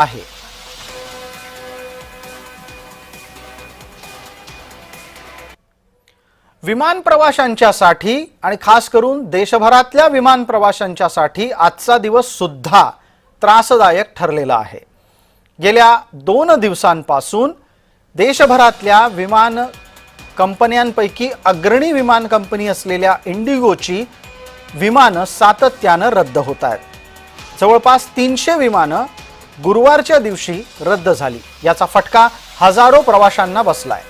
आहे. विमान प्रवाशांच्यासाठी आणि खास करून देशभरातल्या विमान प्रवाशांच्यासाठी आजचा दिवस सुद्धा त्रासदायक ठरलेला आहे. गेल्या दोन दिवसांपासून देशभरातल्या विमान कंपन्यांपैकी अग्रणी विमान कंपनी असलेल्या इंडिगोची विमानं सातत्यानं रद्द होत आहेत. जवळपास तीनशे विमानं गुरुवारच्या दिवशी रद्द झाली. याचा फटका हजारो प्रवाशांना बसलाय.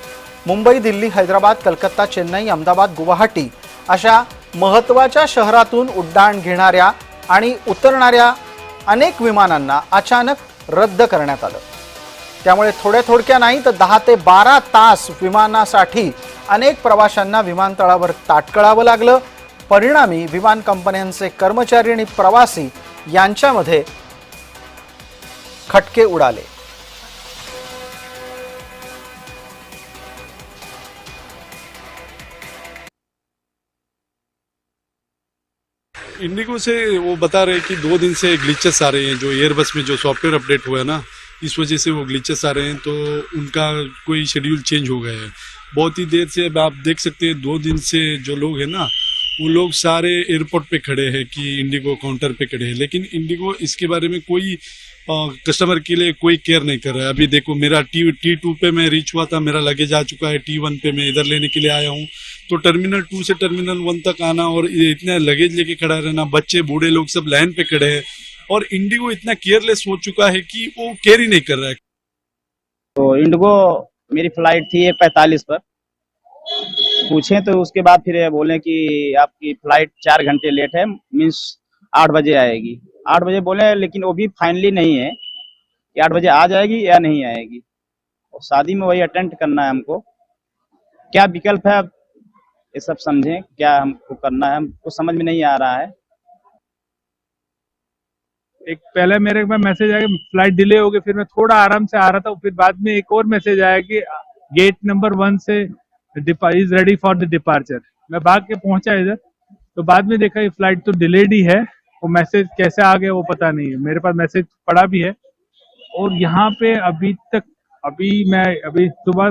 मुंबई दिल्ली हैदराबाद कलकत्ता चेन्नई अहमदाबाद गुवाहाटी अशा महत्त्वाच्या शहरातून उड्डाण घेणाऱ्या आणि उतरणाऱ्या अनेक विमानांना अचानक रद्द करण्यात आलं. त्यामुळे थोड्या थोडक्या नाही तर दहा ते बारा तास विमानासाठी अनेक प्रवाशांना विमानतळावर ताटकळावं लागलं. परिणामी विमान कंपन्यांचे कर्मचारी आणि प्रवासी यांच्यामध्ये खटके उडाले इंडिगो से वो बता रहे कि दो दिन से ग्लिचेस आ रहे हैं, जो एयरबस में जो सॉफ्टवेयर अपडेट हुआ है ना, इस वजह से वो ग्लिचेस आ रहे हैं तो उनका कोई शेड्यूल चेंज हो गया है। बहुत ही देर से अब आप देख सकते हैं, दो दिन से जो लोग हैं ना, वो लोग सारे एयरपोर्ट पे खड़े हैं कि इंडिगो काउंटर पे खड़े हैं। लेकिन इंडिगो इसके बारे में कोई कस्टमर के लिए कोई केयर नहीं कर रहा है। अभी देखो, मेरा टी टी टू पे मैं रीच हुआ था, मेरा लगेज आ चुका है टी वन पे मैं इधर लेने के लिए आया हूँ। तो टर्मिनल टू से टर्मिनल वन तक आना और इतना लगेज लेके खड़ा रहना, बच्चे, बूढ़े लोग सब लाइन पे खड़े हैं और इंडिगो इतना केयरलेस हो चुका है कि वो केयर ही नहीं कर रहा है। तो इंडिगो मेरी फ़्लाइट थी एक पैंतालीस पर। पूछे तो उसके बाद फिर बोले कि आपकी फ़्लाइट चार घंटे लेट है मीन्स आठ बजे आएगी। आठ बजे बोले, लेकिन वो भी फाइनली नहीं है। कि आठ बजे आ जाएगी या नहीं आएगी? और शादी में वही अटेंड करना है हमको। क्या विकल्प है आप? ये सब समझें, क्या हमको करना है। हमको समझ में नहीं आ रहा है। एक पहले मेरे में मैसेज आया फ़्लाइट डिले हो गई फिर मैं थोड़ा आराम से आ रहा था, फिर बाद में एक और मैसेज आया कि gate number one say is ready for the departure मैं भाग के पहुँचा इधर तो बाद में देखा ये फ़्लाइट तो डिलेड ही है। वो मैसेज कैसे आ गया वो पता नहीं है। मेरे पास मैसेज पड़ा भी है। और यहाँ पे अभी तक, अभी मैं, अभी सुबह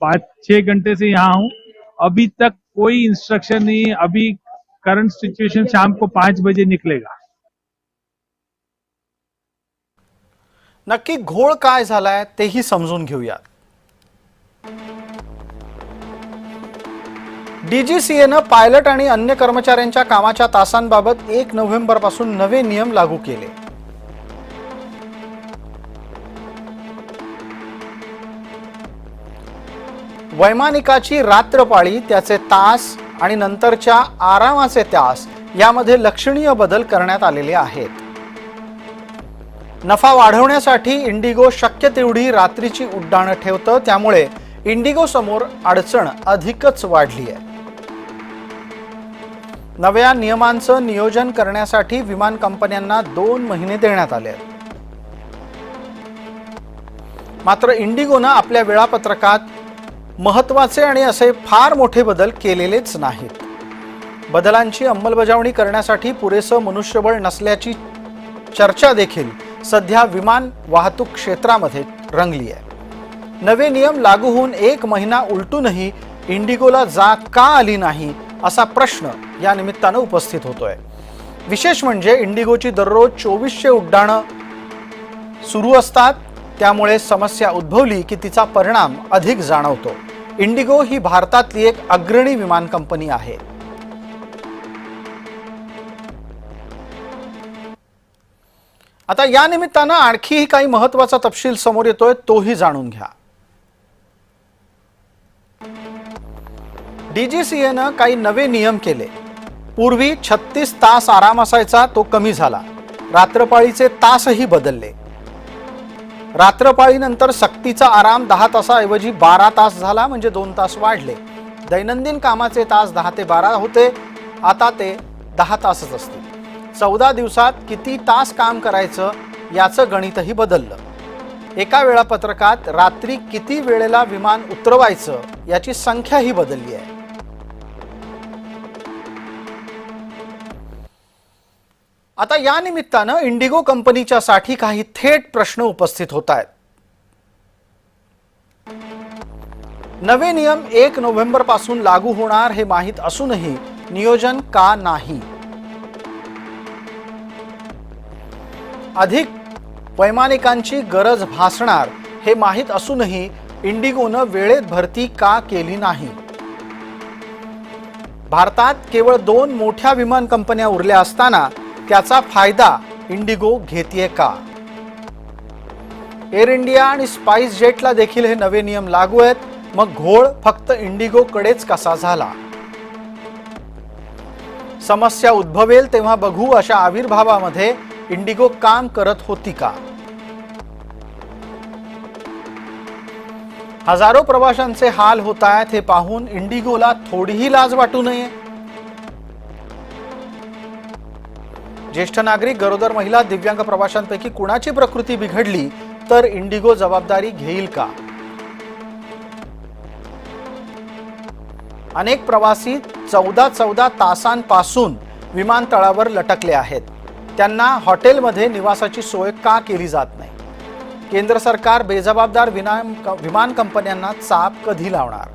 पाँच, छह घंटे से यहाँ हूँ। अभी तक कोई इंस्ट्रक्शन नहीं अभी करंट सिचुएशन शाम को पाँच बजे निकलेगा। नक्की घोळ काय झालाय तेही समजून घेऊयात. डीजीसीएनं पायलट आणि अन्य कर्मचाऱ्यांच्या कामाच्या तासांबाबत एक नोव्हेंबरपासून नवे नियम लागू केले. वैमानिकाची रात्रपाळी त्याचे तास आणि नंतरच्या आरामाचे तास यामध्ये लक्षणीय बदल करण्यात आलेले आहेत. नफा वाढवण्यासाठी इंडिगो शक्य तेवढी रात्रीची उड्डाणं ठेवतं त्यामुळे इंडिगो समोर अडचण अधिकच वाढली आहे नव्या नियमांचं नियोजन करण्यासाठी विमान कंपन्यांना दोन महिने देण्यात आले आहेत. मात्र इंडिगोनं आपल्या वेळापत्रकात महत्त्वाचे आणि असे फार मोठे बदल केलेलेच नाहीत. बदलांची अंमलबजावणी करण्यासाठी पुरेसं मनुष्यबळ नसल्याची चर्चा देखील सध्या विमान वाहतूक क्षेत्रामध्ये रंगली आहे. नवे नियम लागू होऊन एक महिना उलटूनही इंडिगोला जाग का आली नाही असा प्रश्न या निमित्तानं उपस्थित होतोय. विशेष म्हणजे इंडिगोची दररोज चोवीसशे उड्डाणं सुरू असतात त्यामुळे समस्या उद्भवली की तिचा परिणाम अधिक जाणवतो. इंडिगो ही भारतातली एक अग्रणी विमान कंपनी आहे. आता या निमित्तानं आणखीही काही महत्त्वाचा तपशील समोर येतोय तोही जाणून घ्या. डीजीसीएनं काही नवे नियम केले. पूर्वी छत्तीस तास आराम असायचा तो कमी झाला. रात्रपाळीचे तासही बदलले. रात्रपाळीनंतर सक्तीचा आराम दहा तासाऐवजी बारा तास झाला म्हणजे दोन तास वाढले. दैनंदिन कामाचे तास दहा ते बारा होते आता ते दहा तासच असतील. चौदा दिवसात किती तास काम करायचं याचं गणितही बदललं. एका वेळापत्रकात रात्री किती वेळेला विमान उतरवायचं याची संख्याही बदलली आहे. आता या निमित्तानं इंडिगो कंपनीच्या साठी काही थेट प्रश्न उपस्थित होत आहेत नवे नियम एक नोव्हेंबरपासून लागू होणार हे माहीत असूनही नियोजन का नाही? अधिक वैमानिकांची गरज भासणार हे माहीत असूनही इंडिगोनं वेळेत भरती का केली नाही? भारतात केवळ दोन मोठ्या विमान कंपन्या उरल्या असताना त्याचा फायदा इंडिगो घेते का? एअर इंडिया आणि स्पाइस जेटला देखील हे नवे नियम लागू आहेत. मग घोळ फक्त इंडिगोकडेच कसा झाला? समस्या उद्भवेल तेव्हा बघू अशा आविर्भावामध्ये इंडिगो काम करत होती का? हजारो प्रवाशांचे हाल होत आहेत हे पाहून इंडिगोला थोडीही लाज वाटू नये. ज्येष्ठ नागरिक गरोदर महिला दिव्यांग प्रवाशांपैकी कुणाची प्रकृती बिघडली तर इंडिगो जबाबदारी घेईल का? अनेक प्रवासी चौदा चौदा तासांपासून विमानतळावर लटकले आहेत. त्यांना हॉटेलमध्ये निवासाची सोय का केली जात नाही? केंद्र सरकार बेजबाबदार विमान विमान कंपन्यांना चाप कधी लावणार?